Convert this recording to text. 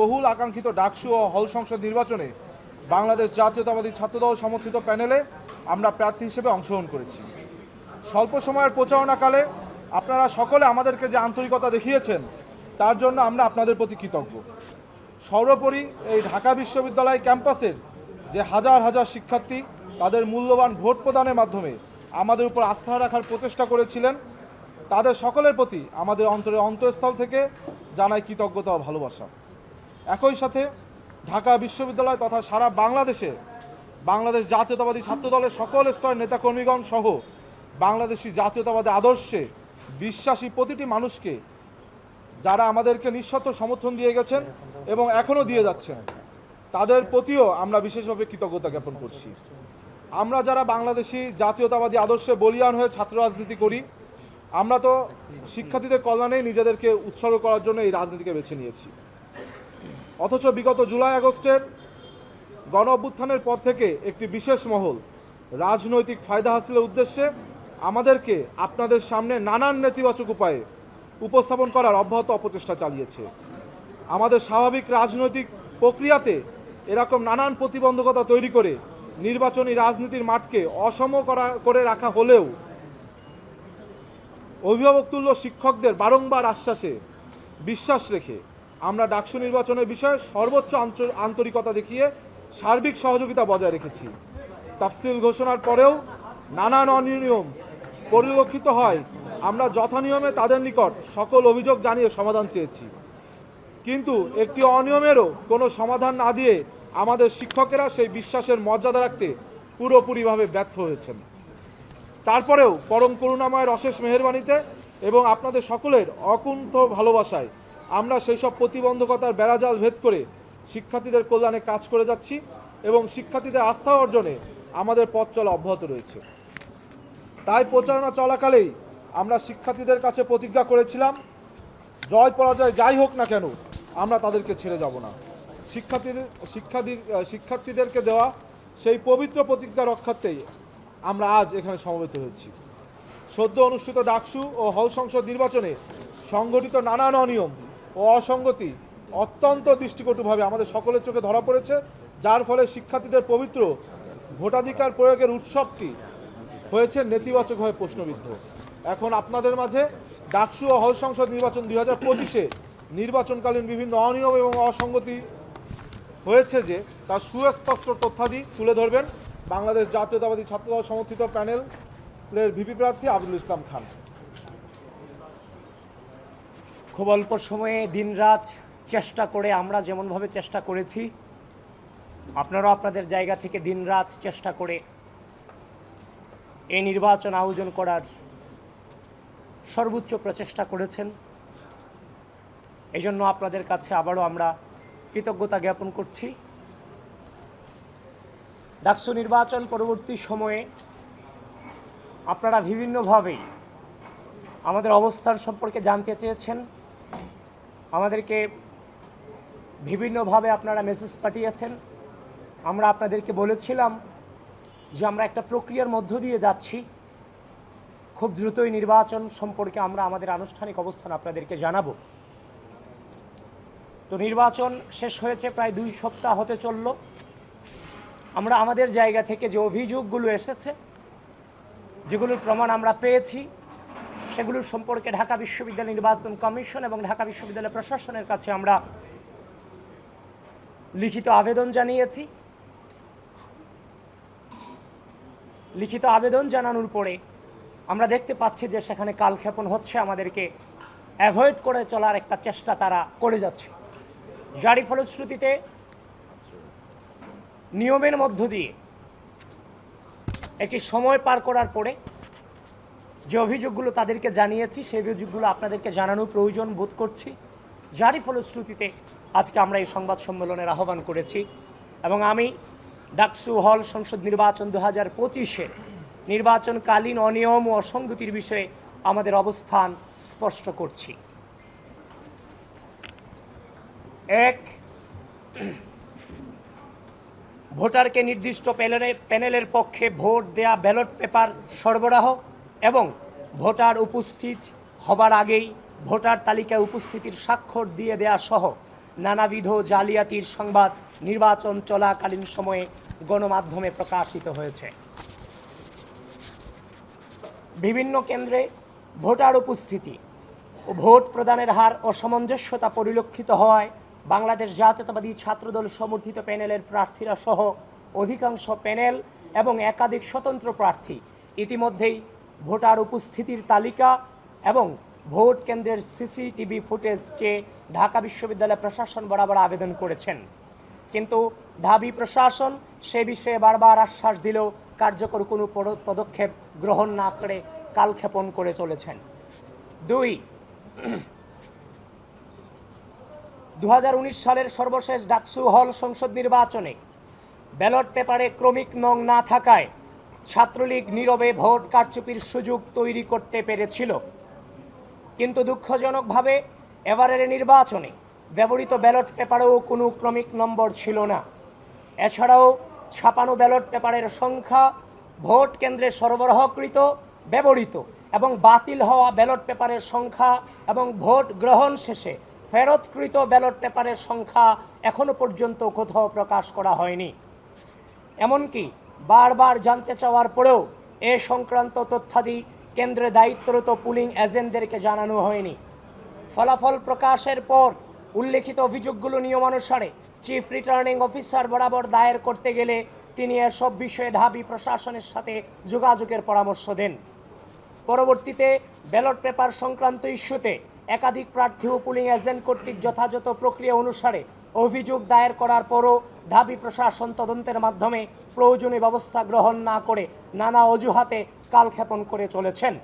বহুল আকাঙ্ক্ষিত ডাকসু ও হল সংসদ নির্বাচনে বাংলাদেশ জাতীয়তাবাদী ছাত্রদল সমর্থিত প্যানেলে আমরা প্রার্থী হিসেবে অংশগ্রহণ করেছি। স্বল্প সময়ের প্রচারণাকালে আপনারা সকলে আমাদেরকে যে আন্তরিকতা দেখিয়েছেন, তার জন্য আমরা আপনাদের প্রতি কৃতজ্ঞ। সর্বোপরি এই ঢাকা বিশ্ববিদ্যালয় ক্যাম্পাসের যে হাজার হাজার শিক্ষার্থী, তাদের মূল্যবান ভোট প্রদানের মাধ্যমে আমাদের উপর আস্থা রাখার প্রচেষ্টা করেছিলেন, তাদের সকলের প্রতি আমাদের অন্তরের অন্তঃস্থল থেকে জানাই কৃতজ্ঞতা ও ভালোবাসা। একই সাথে ঢাকা বিশ্ববিদ্যালয় তথা সারা বাংলাদেশে বাংলাদেশ জাতীয়তাবাদী ছাত্রদলের সকল স্তরের নেতাকর্মীগণ সহ বাংলাদেশি জাতীয়তাবাদী আদর্শে বিশ্বাসী প্রতিটি মানুষকে যারা আমাদেরকে নিঃশর্ত সমর্থন দিয়ে গেছেন এবং এখনও দিয়ে যাচ্ছেন, তাদের প্রতিও আমরা বিশেষভাবে কৃতজ্ঞতা জ্ঞাপন করছি। আমরা যারা বাংলাদেশি জাতীয়তাবাদী আদর্শে বলিয়ান হয়ে ছাত্র রাজনীতি করি, আমরা তো শিক্ষার্থীদের কল্যাণেই নিজেদেরকে উৎসর্গ করার জন্য এই রাজনীতিকে বেছে নিয়েছি। অথচ বিগত জুলাই আগস্টের গণ অভ্যুত্থানের পর থেকে একটি বিশেষ মহল, রাজনৈতিক ফায়দা হাসিলের উদ্দেশ্যে আমাদেরকে আপনাদের সামনে নানান নেতিবাচক উপায়ে উপস্থাপন করার অব্যাহত অপচেষ্টা চালিয়েছে। আমাদের স্বাভাবিক রাজনৈতিক প্রক্রিয়াতে এরকম নানান প্রতিবন্ধকতা তৈরি করে নির্বাচনী রাজনীতির মাঠকে অসম করা, করে রাখা হলেও অভিভাবকতুল্য শিক্ষকদের বারংবার আশ্বাসে বিশ্বাস রেখে আমরা ডাকসু নির্বাচনের বিষয়ে সর্বোচ্চ আন্তরিকতা দেখিয়ে সার্বিক সহযোগিতা বজায় রেখেছি। তাফসিল ঘোষণার পরেও নানান অনিয়ম পরিলক্ষিত হয়। আমরা যথানিয়মে তাদের নিকট সকল অভিযোগ জানিয়ে সমাধান চেয়েছি। কিন্তু একটি অনিয়মেরও কোনো সমাধান না দিয়ে আমাদের শিক্ষকেরা সেই বিশ্বাসের মর্যাদা রাখতে পুরোপুরিভাবে ব্যর্থ হয়েছেন। তারপরেও পরম করুণাময়ের অশেষ মেহেরবানিতে এবং আপনাদের সকলের অকুণ্ঠ ভালোবাসায় আমরা সেই সব প্রতিবন্ধকতার বেড়াজাল ভেদ করে শিক্ষার্থীদের কল্যাণে কাজ করে যাচ্ছি এবং শিক্ষার্থীদের আস্থা অর্জনে আমাদের পথ চলা অব্যাহত রয়েছে। তাই প্রচারণা চলাকালেই আমরা শিক্ষার্থীদের কাছে প্রতিজ্ঞা করেছিলাম, জয় পরাজয় যাই হোক না কেন, আমরা তাদেরকে ছেড়ে যাব না। শিক্ষার্থীদের শিক্ষার্থী শিক্ষার্থীদেরকে দেওয়া সেই পবিত্র প্রতিজ্ঞা রক্ষার্থেই আমরা আজ এখানে সমবেত হয়েছি। সদ্য অনুষ্ঠিত ডাকসু ও হল সংসদ নির্বাচনে সংগঠিত নানান অনিয়ম ও অসঙ্গতি অত্যন্ত দৃষ্টিকটুভাবে আমাদের সকলের চোখে ধরা পড়েছে, যার ফলে শিক্ষার্থীদের পবিত্র ভোটাধিকার প্রয়োগের উৎসবটি হয়েছে নেতিবাচকভাবে প্রশ্নবিদ্ধ। এখন আপনাদের মাঝে ডাকসু ও হল সংসদ নির্বাচন দুই হাজার পঁচিশে নির্বাচনকালীন বিভিন্ন অনিয়ম এবং অসঙ্গতি হয়েছে যে, তার সুস্পষ্ট তথ্যাদি তুলে ধরবেন বাংলাদেশ জাতীয়তাবাদী ছাত্রদল সমর্থিত প্যানেলের ভিপি প্রার্থী আবদুল ইসলাম খান। খুব অল্প সময়ে দিনরাত চেষ্টা করে আমরা যেমনভাবে চেষ্টা করেছি, আপনারাও আপনাদের জায়গা থেকে দিনরাত চেষ্টা করে এই নির্বাচন আয়োজন করার সর্বোচ্চ প্রচেষ্টা করেছেন। এই জন্য আপনাদের কাছে আবারও আমরা কৃতজ্ঞতা জ্ঞাপন করছি। ডাকসু নির্বাচন পরবর্তী সময়ে আপনারা বিভিন্নভাবেই আমাদের অবস্থান সম্পর্কে জানতে চেয়েছেন। আমাদেরকে বিভিন্নভাবে আপনারা মেসেজ পাঠিয়েছেন। আমরা আপনাদেরকে বলেছিলাম যে আমরা একটা প্রক্রিয়ার মধ্য দিয়ে যাচ্ছি। খুব দ্রুতই নির্বাচন সম্পর্কে আমরা আমাদের আনুষ্ঠানিক অবস্থান আপনাদেরকে জানাব। তো নির্বাচন শেষ হয়েছে, প্রায় দুই সপ্তাহ হতে চলল। আমরা আমাদের জায়গা থেকে যে অভিযোগগুলো এসেছে, যেগুলোর প্রমাণ আমরা পেয়েছি সেগুলোর সম্পর্কে ঢাকা বিশ্ববিদ্যালয় নির্বাচন কমিশন এবং ঢাকা বিশ্ববিদ্যালয় প্রশাসনের কাছে আমরা লিখিত আবেদন জানিয়েছি। লিখিত আবেদন জানানোর পরে আমরা দেখতে পাচ্ছি যে সেখানে কালক্ষেপণ হচ্ছে, আমাদেরকে অ্যাভয়েড করে চলার একটা চেষ্টা তারা করে যাচ্ছে। যারই ফলশ্রুতিতে নিয়মের মধ্য দিয়ে একটি সময় পার করার পরে যে অভিযোগগুলো তাদেরকে জানিয়েছি, সেই অভিযোগগুলো আপনাদেরকে জানানো প্রয়োজন বোধ করছি। যারই ফলশ্রুতিতে আজকে আমরা এই সংবাদ সম্মেলনের আহ্বান করেছি এবং আমি ডাকসু হল সংসদ নির্বাচন দু হাজার পঁচিশের নির্বাচনকালীন অনিয়ম ও অসঙ্গতির বিষয়ে আমাদের অবস্থান স্পষ্ট করছি। এক, ভোটারকে নির্দিষ্ট প্যানেলে প্যানেলের পক্ষে ভোট দেয়া ব্যালট পেপার সরবরাহ। এবং ভোটার উপস্থিত হবার আগেই ভোটার তালিকায় উপস্থিতির স্বাক্ষর দিয়ে দেয়া সহ নানাবিধ জালিয়াতির সংবাদ নির্বাচন চলাকালীন সময়ে গণমাধ্যমে প্রকাশিত হয়েছে। বিভিন্ন কেন্দ্রে ভোটার উপস্থিতি ও ভোট প্রদানের হার অসামঞ্জস্যতা পরিলক্ষিত হওয়ায় বাংলাদেশ জাতীয়তাবাদী ছাত্রদল সমর্থিত প্যানেলের প্রার্থীরা সহ অধিকাংশ প্যানেল এবং একাধিক স্বতন্ত্র প্রার্থী ইতিমধ্যেই ভোটার উপস্থিতির তালিকা এবং ভোট কেন্দ্রের সিসিটিভি ফুটেজ চেয়ে ঢাকা বিশ্ববিদ্যালয় প্রশাসন বরাবর আবেদন করেছেন। কিন্তু ঢাবি প্রশাসন সে বিষয়ে বারবার আশ্বাস দিলেও কার্যকর কোনো পদক্ষেপ গ্রহণ না করে কালক্ষেপণ করে চলেছেন। দুই দু সালের সর্বশেষ ডাকসু হল সংসদ নির্বাচনে ব্যালট পেপারে ক্রমিক নং না থাকায় ছাত্রলীগ নীরবে ভোট কারচুপির সুযোগ তৈরি করতে পেরেছিল। কিন্তু দুঃখজনকভাবে এবারের নির্বাচনে ব্যবহৃত ব্যালট পেপারেও কোনো ক্রমিক নম্বর ছিল না। এছাড়াও ছাপানো ব্যালট পেপারের সংখ্যা ভোট কেন্দ্রে সরবরাহকৃত, ব্যবহৃত এবং বাতিল হওয়া ব্যালট পেপারের সংখ্যা এবং ভোট গ্রহণ শেষে ফেরতকৃত ব্যালট পেপারের সংখ্যা এখনও পর্যন্ত কোথাও প্রকাশ করা হয়নি। এমনকি বারবার জানতে চাওয়ার পরেও এ সংক্রান্ত তথ্যাদি কেন্দ্রে দায়িত্বরত পুলিং এজেন্টদেরকে জানানো হয়নি। ফলাফল প্রকাশের পর উল্লেখিত অভিযোগগুলো নিয়মানুসারে চিফ রিটার্নিং অফিসার বরাবর দায়ের করতে গেলে তিনি এসব বিষয়ে ঢাবি প্রশাসনের সাথে যোগাযোগের পরামর্শ দেন। পরবর্তীতে ব্যালট পেপার সংক্রান্ত ইস্যুতে একাধিক প্রার্থী ও পুলিং এজেন্ট কর্তৃক যথাযথ প্রক্রিয়া অনুসারে অভিযোগ দায়ের করার পরও ঢাবি প্রশাসন তদন্তের মাধ্যমে প্রয়োজনীয় ব্যবস্থা গ্রহণ না করে নানা অজুহাতে কালক্ষেপণ করে চলেছেন।